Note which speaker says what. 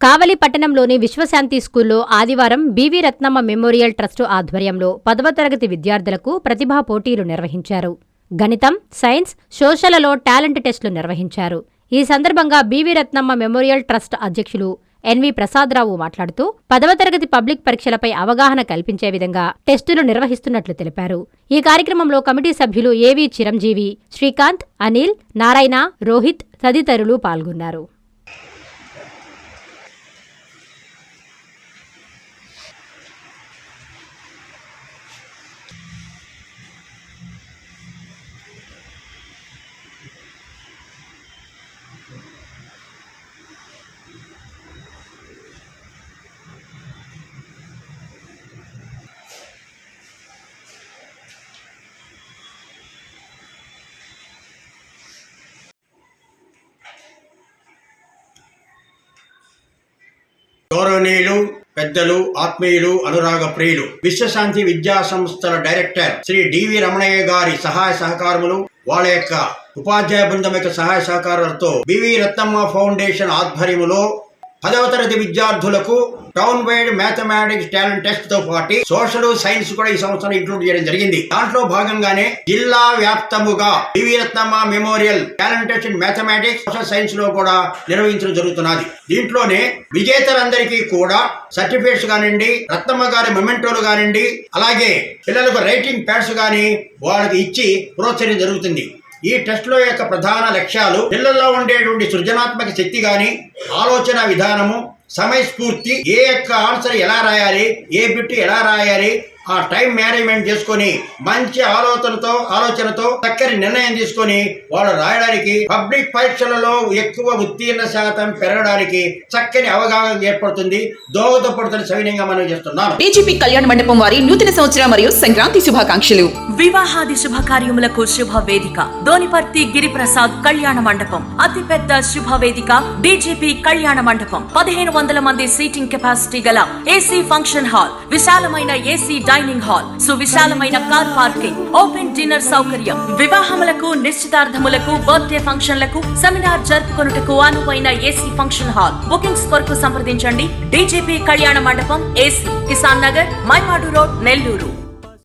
Speaker 1: కావలి పట్టణంలోని విశ్వశాంతి స్కూల్లో ఆదివారం బీవీ రత్నమ్మ మెమోరియల్ ట్రస్టు ఆధ్వర్యంలో పదవ తరగతి విద్యార్థులకు ప్రతిభా పోటీలు నిర్వహించారు. గణితం సైన్స్ సోషలలో టాలెంట్ టెస్టులు నిర్వహించారు. ఈ సందర్భంగా బీవీ రత్నమ్మ మెమోరియల్ ట్రస్ట్ అధ్యక్షులు ఎన్వి ప్రసాదరావు మాట్లాడుతూ పదవ తరగతి పబ్లిక్ పరీక్షలపై అవగాహన కల్పించే విధంగా టెస్టులు నిర్వహిస్తున్నట్లు తెలిపారు. ఈ కార్యక్రమంలో కమిటీ సభ్యులు ఏవి చిరంజీవి శ్రీకాంత్ అనిల్ నారాయణ రోహిత్ తదితరులు పాల్గొన్నారు.
Speaker 2: గౌరవనీయులు పెద్దలు ఆత్మీయులు అనురాగ ప్రియులు. విశ్వశాంతి విద్యా సంస్థల డైరెక్టర్ శ్రీ డివి రమణయ్య గారి సహాయ సహకారములు వాళ్ళ యొక్క ఉపాధ్యాయ బృందం యొక్క సహాయ సహకారాలతో బివి రత్నమ్మ ఫౌండేషన్ ఆధ్వర్యములో పదవ తరగతి విద్యార్థులకు టౌన్ వైడ్ మ్యాథమెటిక్స్ టాలెంట్ టెస్ట్తో పాటు సోషల్ సైన్స్ కూడా ఈ సంవత్సరం ఇంక్లూడ్ చేయడం జరిగింది. దాంట్లో భాగంగానే జిల్లా వ్యాప్తముగా BV Ratnamma memorial talent test in mathematics social సైన్స్లో కూడా నిర్వహించడం జరుగుతున్నది. దీంట్లోనే విజేతలందరికీ కూడా సర్టిఫికేట్స్ కానివ్వండి రత్నమ్మ గారి మొమెంటోలు కానివ్వండి అలాగే పిల్లలకు రైటింగ్ ప్యాడ్స్ కానీ వాళ్ళకి ఇచ్చి ప్రోత్సహించడం జరుగుతుంది. ఈ టెస్ట్లో యొక్క ప్రధాన లక్ష్యాలు పిల్లల్లో ఉండేటువంటి సృజనాత్మక శక్తి కానీ ఆలోచన విధానము సమయస్ఫూర్తి ఏ యొక్క ఆన్సర్ ఎలా రాయాలి ఏ బిట్ ఎలా రాయాలి ఆ టైం మేనేజ్మెంట్ చేసుకొని మంచి ఆలోచనతో ఆలోచనతో చక్కని నిర్ణయం తీసుకొని వాళ్ళు రాయడానికి పబ్లిక్ పరీక్షలలో ఎక్కువ ఉత్తీర్ణ శాతం పెరగడానికి చక్కని అవగాహన ఏర్పడుతుంది. దోహదపడుతున్న సవినయంగా మనం చేస్తున్నాను.
Speaker 3: డీజీపీ కళ్యాణ మండపం వారి నూతన సంవత్సర మరియు సంక్రాంతి శుభాకాంక్షలు.
Speaker 4: వివాహాది శుభకార్యములకు శుభ వేదిక. దోనిపర్తి గిరిప్రసాద్ కళ్యాణ మండపం. అతి పెద్ద శుభ వేదిక డీజీపీ కళ్యాణ మండపం. పదిహేను వందల మంది సీటింగ్ కెపాసిటీ గల ఏసీ ఫంక్షన్ హాల్. విశాలమైన ఏసీ డైనింగ్ హాల్ సువిశాలమైన కార్ పార్కింగ్ ఓపెన్ డిన్నర్ సౌకర్యం వివాహములకు నిశ్చితార్థములకు బర్త్డే ఫంక్షన్లకు సెమినార్ జరుపుకొనుటకు అనువైన ఏసీ ఫంక్షన్ హాల్. బుకింగ్స్ కొరకు సంప్రదించండి. డీజీపీ కళ్యాణ మండపం ఏసీ కిసాన్ నగర్ మైపాడు రోడ్ నెల్లూరు.